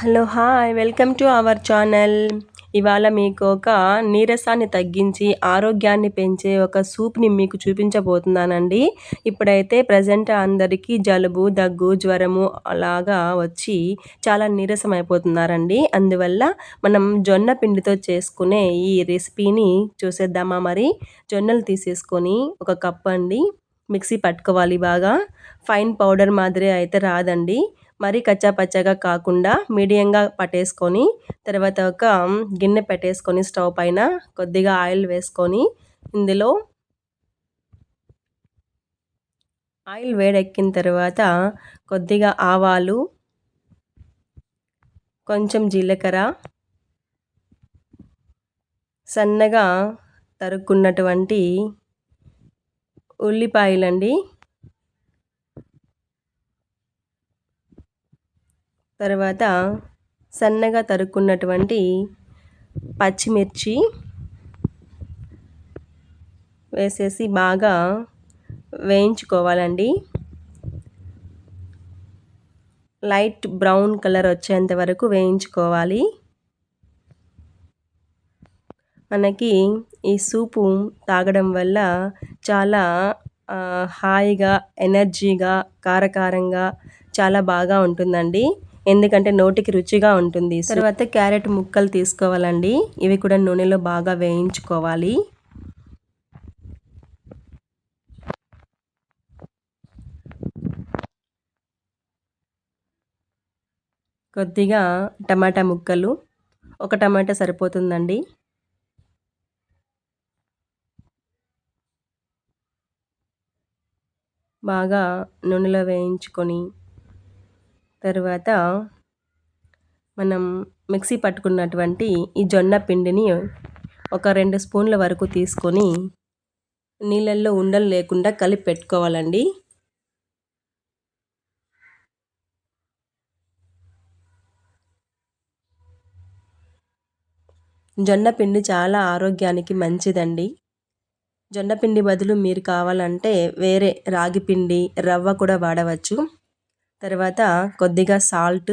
Hello hi. Welcome to our channel. ఇవాళ మీకు ఒక నీరసాన్ని తగ్గించి ఆరోగ్యాన్ని పెంచే ఒక సూప్ని మీకు చూపించబోతున్నానండి. ఇప్పుడైతే ప్రజెంట్ అందరికీ జలుబు దగ్గు జ్వరము అలాగా వచ్చి చాలా నీరసం అయిపోతున్నారండి. అందువల్ల మనం జొన్న పిండితో చేసుకునే ఈ రెసిపీని చూసేద్దామా మరి? జొన్నలు తీసేసుకొని ఒక కప్ అండి. మిక్సీ పట్టుకోవాలి బాగా. ఫైన్ పౌడర్ మాదిరి అయితే రాదండి. మరీ కచ్చా పచ్చగా కాకుండా మీడియంగా పట్టేసుకొని తర్వాత ఒక గిన్నె పెట్టేసుకొని స్టవ్ పైన కొద్దిగా ఆయిల్ వేసుకొని ఇందులో ఆయిల్ వేడెక్కిన తర్వాత కొద్దిగా ఆవాలు కొంచెం జీలకర్ర సన్నగా తరుక్కున్నటువంటి ఉల్లిపాయలండి. తర్వాత సన్నగా తరుక్కున్నటువంటి పచ్చిమిర్చి వేసేసి బాగా వేయించుకోవాలండి. లైట్ బ్రౌన్ కలర్ వచ్చేంత వరకు వేయించుకోవాలి. మనకి ఈ సూపు తాగడం వల్ల చాలా హాయిగా ఎనర్జీగా కారకారంగా చాలా బాగా ఉంటుందండి. ఎందుకంటే నోటికి రుచిగా ఉంటుంది. తర్వాత క్యారెట్ ముక్కలు తీసుకోవాలండి. ఇవి కూడా నూనెలో బాగా వేయించుకోవాలి. కొద్దిగా టమాటా ముక్కలు. ఒక టమాటా సరిపోతుందండి. బాగా నూనెలో వేయించుకొని తర్వాత మనం మిక్సీ పట్టుకున్నటువంటి ఈ జొన్న పిండిని ఒక రెండు స్పూన్ల వరకు తీసుకొని నీళ్ళల్లో ఉండలు లేకుండా కలిపి పెట్టుకోవాలండి. జొన్న పిండి చాలా ఆరోగ్యానికి మంచిదండి. జొన్న పిండి బదులు మీరు కావాలంటే వేరే రాగి పిండి రవ్వ కూడా వాడవచ్చు. తర్వాత కొద్దిగా సాల్ట్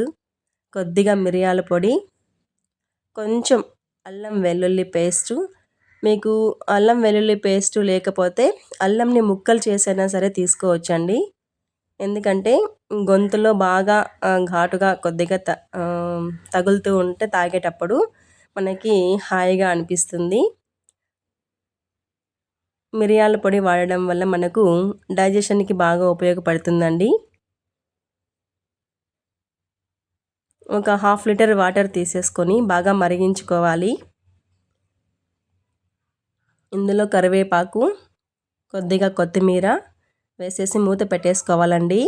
కొద్దిగా మిరియాల పొడి కొంచెం అల్లం వెల్లుల్లి పేస్టు. మీకు అల్లం వెల్లుల్లి పేస్టు లేకపోతే అల్లంని ముక్కలు చేసైనా సరే తీసుకోవచ్చండి. ఎందుకంటే గొంతులో బాగా ఘాటుగా కొద్దిగా త తగులుతూ ఉంటే తాగేటప్పుడు మనకి హాయిగా అనిపిస్తుంది. మిరియాల పొడి వాడడం వల్ల మనకు డైజెషన్కి బాగా ఉపయోగపడుతుందండి. ఒక హాఫ్ లీటర్ వాటర్ తీసేసుకొని బాగా మరిగించుకోవాలి. ఇందులో కరివేపాకు కొద్దిగా కొత్తిమీర వేసేసి మూత పెట్టేసుకోవాలండి.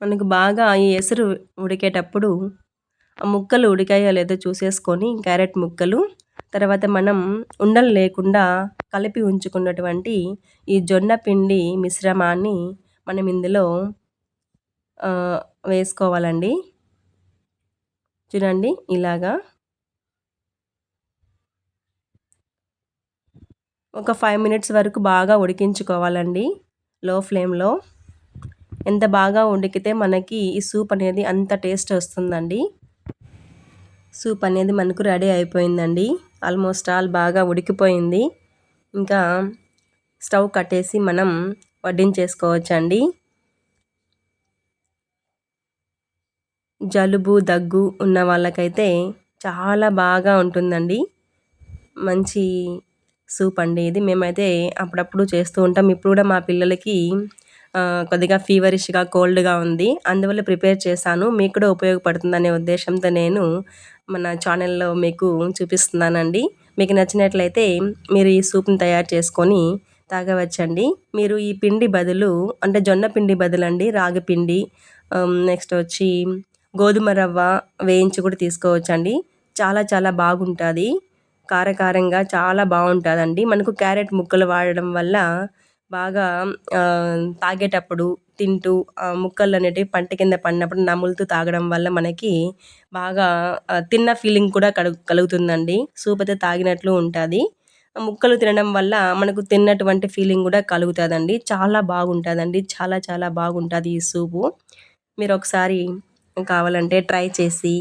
మనకు బాగా ఈ ఎసురు ఉడికేటప్పుడు ఆ ముక్కలు ఉడికాయో లేదో చూసేసుకొని క్యారెట్ ముక్కలు తర్వాత మనం ఉండలు లేకుండా కలిపి ఉంచుకున్నటువంటి ఈ జొన్న పిండి మిశ్రమాన్ని మనం ఇందులో వేసుకోవాలండి. చూడండి ఇలాగా. ఒక ఫైవ్ మినిట్స్ వరకు బాగా ఉడికించుకోవాలండి లో ఫ్లేమ్లో. ఎంత బాగా ఉడికితే మనకి ఈ సూప్ అనేది అంత టేస్ట్ వస్తుందండి. సూప్ అనేది మనకు రెడీ అయిపోయిందండి. ఆల్మోస్ట్ ఆల్ బాగా ఉడికిపోయింది. ఇంకా స్టవ్ కట్టేసి మనం వడ్డించేసుకోవచ్చండి. జలుబు దగ్గు ఉన్న వాళ్ళకైతే చాలా బాగా ఉంటుందండి. మంచి సూప్ అండి ఇది. మేమైతే అప్పుడప్పుడు చేస్తూ ఉంటాం. ఇప్పుడు కూడా మా పిల్లలకి కొద్దిగా ఫీవరిష్గా కోల్డ్గా ఉంది. అందువల్ల ప్రిపేర్ చేశాను. మీకు కూడా ఉపయోగపడుతుందనే ఉద్దేశంతో నేను మన ఛానల్లో మీకు చూపిస్తున్నానండి. మీకు నచ్చినట్లయితే మీరు ఈ సూప్ని తయారు చేసుకొని తాగవచ్చండి. మీరు ఈ పిండి బదులు అంటే జొన్న పిండి బదులు అండి రాగి పిండి నెక్స్ట్ వచ్చి గోధుమ రవ్వ వేయించి కూడా తీసుకోవచ్చండి. చాలా చాలా బాగుంటుంది. కారకారంగా చాలా బాగుంటుందండి. మనకు క్యారెట్ ముక్కలు వాడడం వల్ల బాగా తాగేటప్పుడు తింటూ ముక్కలు అనేటివి పంట కింద పడినప్పుడు నములుతూ తాగడం వల్ల మనకి బాగా తిన్న ఫీలింగ్ కూడా కలుగు కలుగుతుందండి. సూప్ అయితే తాగినట్లు ఉంటుంది. ముక్కలు తినడం వల్ల మనకు తిన్నటువంటి ఫీలింగ్ కూడా కలుగుతుందండి. చాలా బాగుంటుందండి. చాలా చాలా బాగుంటుంది ఈ సూపు. మీరు ఒకసారి కావాలంటే ట్రై చేసి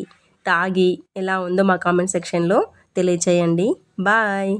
తాగి ఎలా ఉందో మా కామెంట్ సెక్షన్లో తెలియచేయండి. బాయ్!